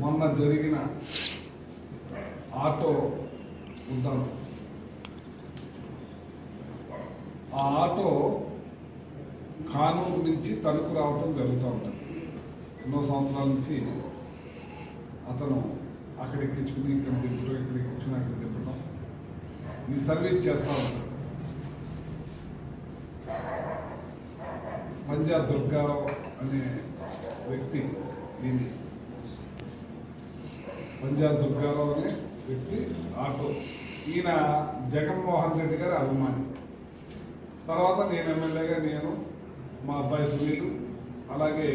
మొన్న జరిగిన ఆటో ఉద్దానం ఆ ఆటో కానూరు నుంచి తణుకు రావటం జరుగుతూ ఉంటుంది. ఎన్నో సంవత్సరాల నుంచి అతను అక్కడ ఎక్కించుకుని ఇక్కడ దింపడం ఇక్కడ ఎక్కించుకుని అక్కడ దింపడం ఈ సర్వీస్ చేస్తూ ఉంటాడు పంజా దుర్గారావు అనే వ్యక్తి దీన్ని పంజా దుర్గారావు అనే వ్యక్తి ఆటో. ఈయన జగన్మోహన్ రెడ్డి గారి అభిమాని. తర్వాత నేను ఎమ్మెల్యేగా నేను మా అబ్బాయి సునీలు అలాగే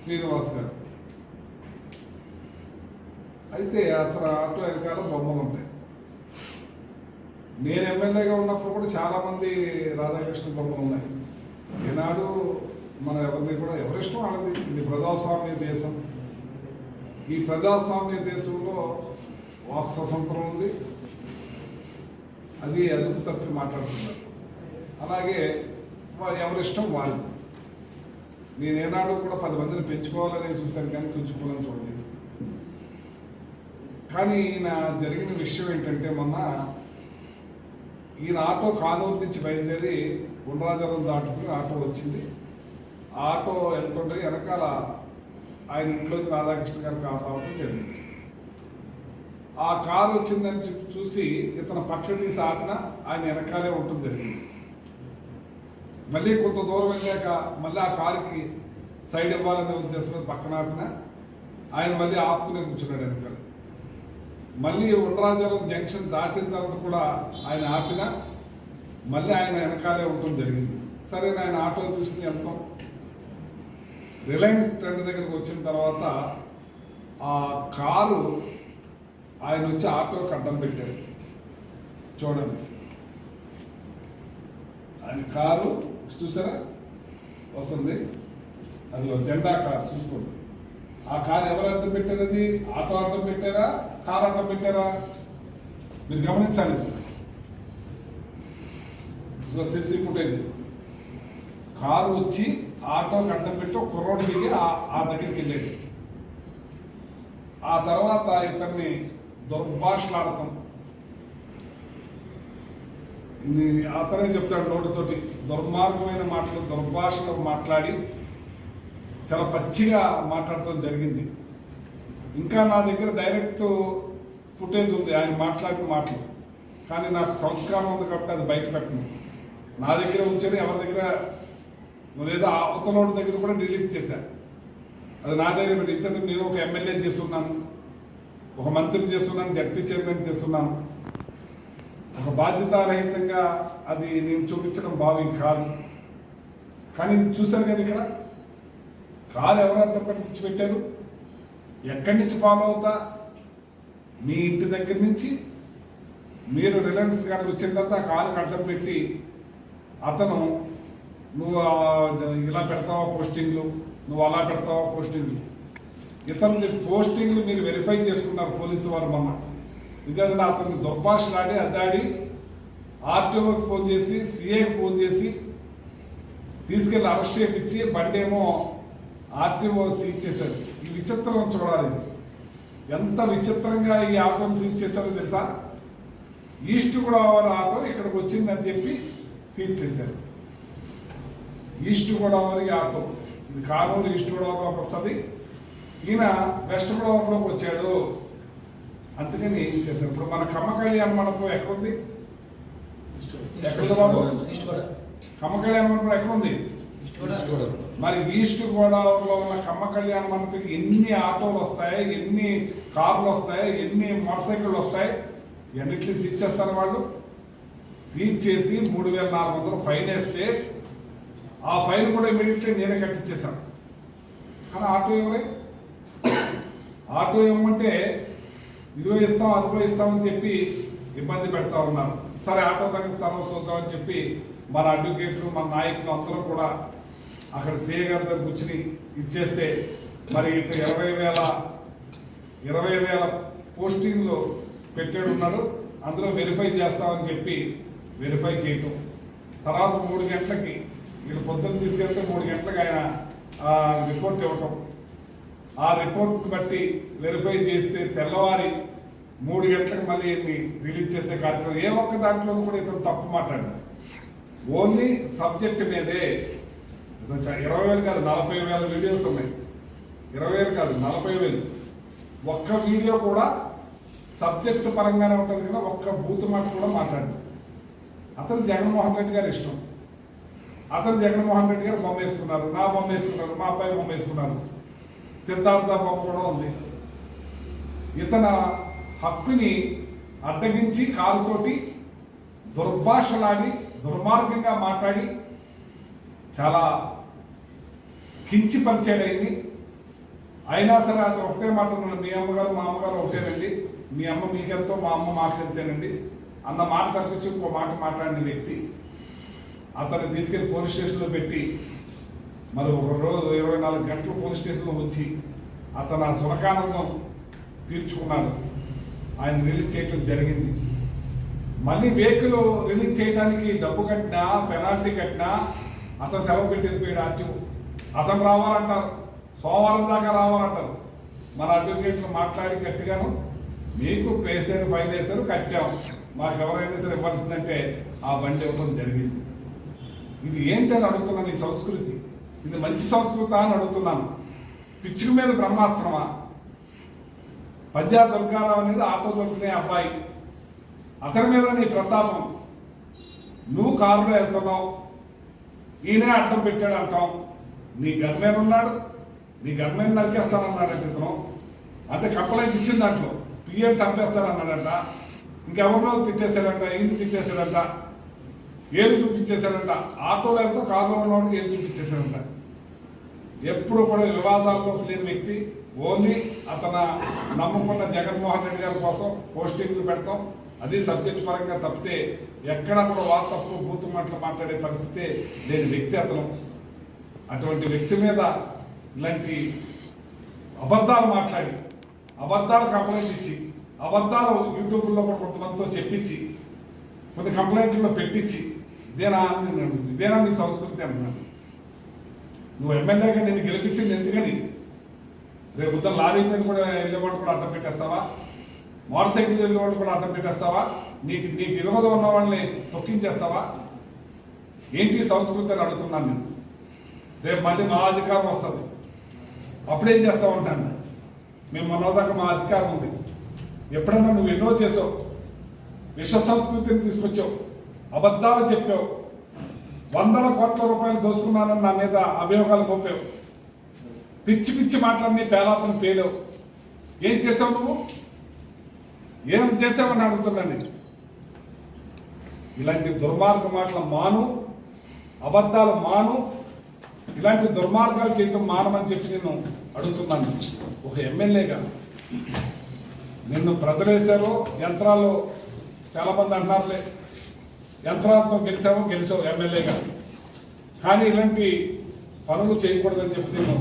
శ్రీనివాస్ గారు. అయితే అతను ఆటో వెనకాల బొమ్మలు ఉంటాయి. నేను ఎమ్మెల్యేగా ఉన్నప్పుడు కూడా చాలామంది రాధాకృష్ణ బొమ్మలు ఉన్నాయి. ఈనాడు మన ఎవరిని కూడా ఎవరిష్టం వాళ్ళది. ఇది ప్రజాస్వామ్య దేశం. ఈ ప్రజాస్వామ్య దేశంలో వాక్ స్వతంత్రం ఉంది. అది అదుపు తప్పి మాట్లాడుతున్నారు. అలాగే వా- ఎవరిష్టం వాళ్ళది. నేను ఏనాడు కూడా పది మందిని పెంచుకోవాలని చూశాను కానీ తుంచుకోవాలని చూడలేదు. కానీ ఈయన జరిగిన విషయం ఏంటంటే మొన్న ఈయన ఆటో కానూరు నుంచి బయలుదేరి గుండ్రాజలం దాటుకుని ఆటో వచ్చింది. ఆ ఆటో వెళ్తుంటే వెనకాల ఆయన ఇంట్లోకి రాధాకృష్ణ గారు కారు రావడం జరిగింది. ఆ కారు వచ్చిందని చెప్పి చూసి ఇతను పక్క తీసి ఆపిన ఆయన వెనకాలే ఉండటం జరిగింది. మళ్ళీ కొంత దూరం వెళ్ళాక మళ్ళీ ఆ కారుకి సైడ్ ఇవ్వాలనే ఉద్దేశంతో పక్కన ఆపిన ఆయన మళ్ళీ ఆపుకునే కూర్చున్నాడు వెనకాల. మళ్ళీ ఉండ్రాజలం జంక్షన్ దాటిన తర్వాత కూడా ఆయన ఆపిన మళ్ళీ ఆయన వెనకాలే ఉండటం జరిగింది. సరే ఆయన ఆటో తీసుకుని వెళ్తాం. రిలయన్స్ ట్రెండ్ దగ్గరకు వచ్చిన తర్వాత ఆ కారు ఆయన వచ్చి ఆటోకి కడ్డం పెట్టారు. చూడండి. ఆయన కారు చూసారా? వస్తుంది. అది ఒక జెండా కారు చూసుకోండి. ఆ కారు ఎవరు అర్థం పెట్టారు అది? ఆటో అర్థం పెట్టారా? కారు అర్థం పెట్టారా? మీరు గమనించాలి. ఇదిగో సిసి ఫుటేజ్. కారు వచ్చి ఆటో అడ్డం పెట్టి ఒక కుర్రోడు దిగి ఆ- దగ్గరికి వెళ్ళాడు. ఆ తర్వాత ఇతన్ని దుర్భాషలాడతాం. అతనే చెప్తాడు నోటితోటి. దుర్మార్గమైన మాటలు దుర్భాషలు మాట్లాడి చాలా పచ్చిగా మాట్లాడటం జరిగింది. ఇంకా నా దగ్గర డైరెక్ట్ ఫుటేజ్ ఉంది ఆయన మాట్లాడిన మాటలు. కానీ నాకు సంస్కారం ఉంది కాబట్టి అది బయట పెట్టను. నా దగ్గర ఉంచని ఎవరి దగ్గర లేదా అవతలోడి దగ్గర కూడా డిలీట్ చేశాను అది నా దగ్గర పెట్టి ఇచ్చేందుకు నేను ఒక ఎమ్మెల్యే చేస్తున్నాను. ఒక మంత్రి చేస్తున్నాను జడ్పీ చైర్మన్ చేస్తున్నాను. ఒక బాధ్యతారహితంగా అది నేను చూపించడం భావ్యం కాదు. కానీ ఇది చూశారు కదా ఇక్కడ? కారు ఎవరు అడ్డం పట్టించి పెట్టారు ఎక్కడి నుంచి ఫాలో అవుతా? మీ ఇంటి దగ్గర నుంచి మీరు రిలయన్స్ గారికి వచ్చిన తర్వాత కారు కట్టం పెట్టి అతను నువ్వు ఇలా పెడతావా పోస్టింగ్లు? నువ్వు అలా పెడతావా పోస్టింగ్లు? ఇతరుని పోస్టింగ్లు మీరు వెరిఫై చేసుకున్నారు పోలీసు వారు మొన్న విద్యార్థిని అతన్ని దుర్భాషలాడి అదాడి ఆర్టీఓకి ఫోన్ చేసి సిఐకి ఫోన్ చేసి తీసుకెళ్ళి అరెస్ట్ చేయించి బండి ఏమో ఆర్టీఓ సీజ్ చేశాడు. ఈ విచిత్రం చూడాలి ఎంత విచిత్రంగా ఈ ఆటోని సీజ్ చేశారో తెలుసా? ఈస్ట్ గోదావరి ఆటో ఇక్కడికి వచ్చిందని చెప్పి సీజ్ చేశారు. East Godavari auto. ఇది కానూరు ఈస్ట్ గోదావరిలోకి వస్తుంది. ఈయన వెస్ట్ గోదావరిలోకి వచ్చాడు. అందుకని చేశారు. ఇప్పుడు మన కమ్మ కళ్యాణ మండపం ఎక్కడుంది? ఎక్కడ బాబు? కమ్మ కళ్యాణ మండపం ఎక్కడుంది? మరి ఈస్ట్ గోదావరిలో ఉన్న కమ్మ కళ్యాణ మండపంకి ఎన్ని ఆటోలు వస్తాయి? ఎన్ని కార్లు వస్తాయి? ఎన్ని మోటార్ సైకిళ్ళు వస్తాయి? ఎన్నిటిని సీజ్ చేస్తారు వాళ్ళు? సీజ్ చేసి మూడు వేల నాలుగు వందలు ఫైన్ వేస్తే ఆ ఫైల్ కూడా ఇమీడియట్లీ నేనే కట్టించేశాను కానీ ఆటో ఎవరే? ఆటో ఇవ్వమంటే ఇదిగో ఇస్తాం అదిగో ఇస్తామని చెప్పి ఇబ్బంది పెడతా ఉన్నారు. సరే ఆటో దగ్గర సర్వ చూద్దామని చెప్పి మన అడ్వకేట్లు మన నాయకులు అందరూ కూడా అక్కడ సీఏ దగ్గర కూర్చుని ఇచ్చేస్తే మరి ఇతను ఇరవై వేల ఇరవై వేల పోస్టింగ్లు పెట్టాడు ఉన్నాడు. అందులో వెరిఫై చేస్తామని చెప్పి వెరిఫై చేయటం. తర్వాత మూడు గంటలకి వీళ్ళు పొద్దున్న తీసుకెళ్తే మూడు గంటలకు ఆయన ఆ, రిపోర్ట్ ఇవ్వటం. ఆ రిపోర్ట్ బట్టి వెరిఫై చేస్తే తెల్లవారి మూడు గంటలకు మళ్ళీ ఈయన్ని రిలీజ్ చేసే కార్యక్రమం. ఏ ఒక్క దాంట్లోనూ కూడా ఇతను తప్పు మాట్లాడు ఓన్లీ సబ్జెక్ట్ మీదే. ఇరవై వేలు కాదు నలభై వేల వీడియోస్ ఉన్నాయి. ఇరవై వేలు కాదు నలభై వేలు. ఒక్క వీడియో కూడా సబ్జెక్ట్ పరంగానే ఉంటుంది కదా ఒక్క బూత్ మాట కూడా మాట్లాడు అతను జగన్మోహన్ రెడ్డి గారు ఇష్టం. అతను జగన్మోహన్ రెడ్డి గారు బొమ్మ వేసుకున్నారు. నా బొమ్మ వేసుకున్నారు. మా అబ్బాయి బొమ్మ వేసుకున్నారు. సిద్ధార్థ బొమ్మ కూడా ఉంది. ఇతన హక్కుని అడ్డగించి కాలుతోటి దుర్భాషలాడి దుర్మార్గంగా మాట్లాడి చాలా కించిపరిచాడైంది. అయినా సరే అతను ఒకటే మాట ఉన్నాడు మీ అమ్మగారు మా అమ్మగారు ఒకటేనండి. మీ అమ్మ మీకెంతో మా అమ్మ మాకెంతేనండి అన్న మాట తప్పించి ఇంకో మాట మాట్లాడిన వ్యక్తి. అతన్ని తీసుకెళ్ళి పోలీస్ స్టేషన్లో పెట్టి మరి ఒక రోజు ఇరవై నాలుగు గంటలు పోలీస్ స్టేషన్లో ఉంచి అతను ఆ సునకానందం తీర్చుకున్నాడు. ఆయన రిలీజ్ చేయడం జరిగింది. మళ్ళీ వెహికల్ రిలీజ్ చేయడానికి డబ్బు కట్టినా పెనాల్టీ కట్టినా అతను సెలవు పెట్టిపోయాడు ఆర్టీఓ. అతను రావాలంటారు. సోమవారం దాకా రావాలంటారు. మన అడ్వకేట్లు మాట్లాడి గట్టిగాను మీకు పేసారు ఫైన్ వేశారు కట్టాం. మాకు ఎవరైనా సరే ఇవ్వాల్సిందంటే ఆ బండి ఇవ్వడం జరిగింది. ఇది ఏంటని అడుగుతున్నాను ఈ సంస్కృతి? ఇది మంచి సంస్కృత అని అడుగుతున్నాను. పిచ్చుకు మీద బ్రహ్మాస్త్రమా? పంజా దుర్గారావు అనేది ఆటో దొరుకునే అబ్బాయి. అతని మీద నీ ప్రతాపం. నువ్వు కారులో వెళ్తున్నావు. ఈయనే అడ్డం పెట్టాడు అంటాం. నీ గన్మేన్ ఉన్నాడు. నీ గన్మేన్ నరికేస్తానన్నాడు ఇతను. అంటే కంప్లైంట్ ఇచ్చింది దాంట్లో. పిఎల్ చంపేస్తానన్నాడంట. ఇంకెవరినో తిట్టేశాడంట. ఈయన తిట్టేశాడంట? ఏలు చూపించేశారంట ఆటోలో వెళ్తే కారులో ఉన్నవాడికి ఏలు చూపించేశాడంట. ఎప్పుడు కూడా వివాదాల్లో లేని వ్యక్తి. ఓన్లీ అతను నమ్ముకున్న జగన్మోహన్ రెడ్డి గారి కోసం పోస్టింగ్లు పెడతాం. అది సబ్జెక్ట్ పరంగా తప్పితే ఎక్కడ కూడా వా తప్పు బూతు మాటలు మాట్లాడే పరిస్థితి లేని వ్యక్తి అతను. అటువంటి వ్యక్తి మీద ఇలాంటి అబద్ధాలు మాట్లాడి అబద్ధాలు కంప్లైంట్ ఇచ్చి అబద్ధాలు యూట్యూబ్లో కూడా కొంతమందితో చెప్పించి కొన్ని కంప్లైంట్లో పెట్టించి ఇదేనా అని నేను ఇదేనా నీ సంస్కృతి అంటున్నాను నువ్వు ఎమ్మెల్యేగా నేను గెలిపించింది ఎందుకని? రేపు పొద్దున్న లారీ మీద కూడా వెళ్ళేవాడు కూడా అడ్డం పెట్టేస్తావా? మోటార్ సైకిల్ వెళ్ళేవాడు కూడా అడ్డం పెట్టేస్తావా? నీకు నీకు విరోధం ఉన్న వాళ్ళని తొక్కించేస్తావా? ఏంటి సంస్కృతి అని అడుగుతున్నాను నేను. రేపు మళ్ళీ మా అధికారం వస్తుంది. అప్పుడేం చేస్తావు అంటాను. మేము మనోదాకా మా అధికారం ఉంది. ఎప్పుడన్నా నువ్వు ఎన్నో చేసావు. విశ్వ సంస్కృతిని తీసుకొచ్చావు. అబద్ధాలు చెప్పావు. వందల కోట్ల రూపాయలు దోసుకున్నానని నా మీద అభియోగాలు మోపావు. పిచ్చి పిచ్చి మాటలన్నీ పేలాపని పేలావు. ఏం చేసావు నువ్వు? ఏం చేసావని అడుగుతున్నాను నేను. ఇలాంటి దుర్మార్గ మాటలు మాను అబద్ధాలు మాను ఇలాంటి దుర్మార్గాలు చేయటం మానమని చెప్పి నేను అడుగుతున్నాను. ఒక ఎమ్మెల్యేగా. నిన్ను ప్రజలేశారు యంత్రాలు చాలామంది అంటున్నారులే. యంత్రాలతో గెలిచామో గెలిచావు ఎమ్మెల్యేగా కానీ ఇలాంటి పనులు చేయకూడదని చెప్పి నేను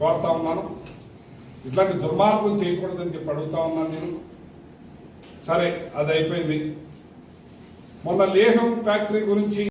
కోరుతా ఉన్నాను. ఇట్లాంటి దుర్మార్గం చేయకూడదని చెప్పి అడుగుతా ఉన్నాను నేను. సరే అది అయిపోయింది. మొన్న లేహం ఫ్యాక్టరీ గురించి